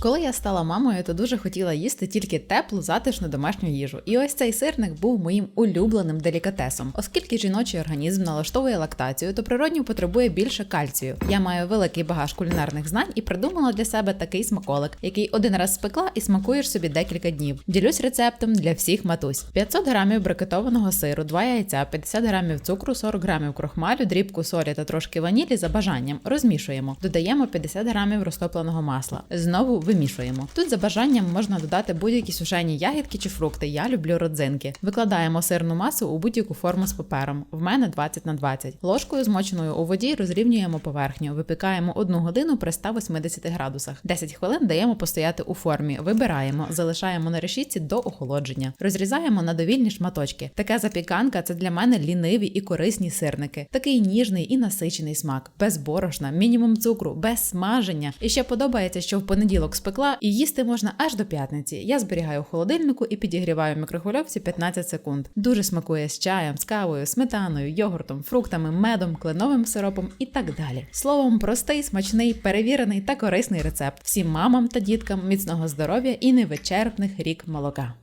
Коли я стала мамою, то дуже хотіла їсти тільки теплу, затишну домашню їжу. І ось цей сирник був моїм улюбленим делікатесом. Оскільки жіночий організм налаштовує лактацію, то природньо потребує більше кальцію. Я маю великий багаж кулінарних знань і придумала для себе такий смаколик, який один раз спекла і смакуєш собі декілька днів. Ділюсь рецептом для всіх матусь: 500 грамів брикетованого сиру, 2 яйця, 50 грамів цукру, 40 грамів крохмалю, дрібку солі та трошки ванілі за бажанням. Розмішуємо. Додаємо 50 грамів розтопленого масла. Знову вимішуємо. Тут за бажанням можна додати будь-які сушені ягідки чи фрукти. Я люблю родзинки. Викладаємо сирну масу у будь-яку форму з папером. В мене 20 на 20. Ложкою змоченою у воді розрівнюємо поверхню. Випікаємо 1 годину при 180 градусах. 10 хвилин даємо постояти у формі. Вибираємо, залишаємо на решітці до охолодження. Розрізаємо на довільні шматочки. Така запіканка це для мене ліниві і корисні сирники. Такий ніжний і насичений смак, без борошна, мінімум цукру, без смаження. І ще подобається, що в понеділок спекла і їсти можна аж до п'ятниці. Я зберігаю в холодильнику і підігріваю мікрохвильовці 15 секунд. Дуже смакує з чаєм, з кавою, сметаною, йогуртом, фруктами, медом, кленовим сиропом і так далі. Словом, простий, смачний, перевірений та корисний рецепт. Всім мамам та діткам міцного здоров'я і невичерпних рік молока.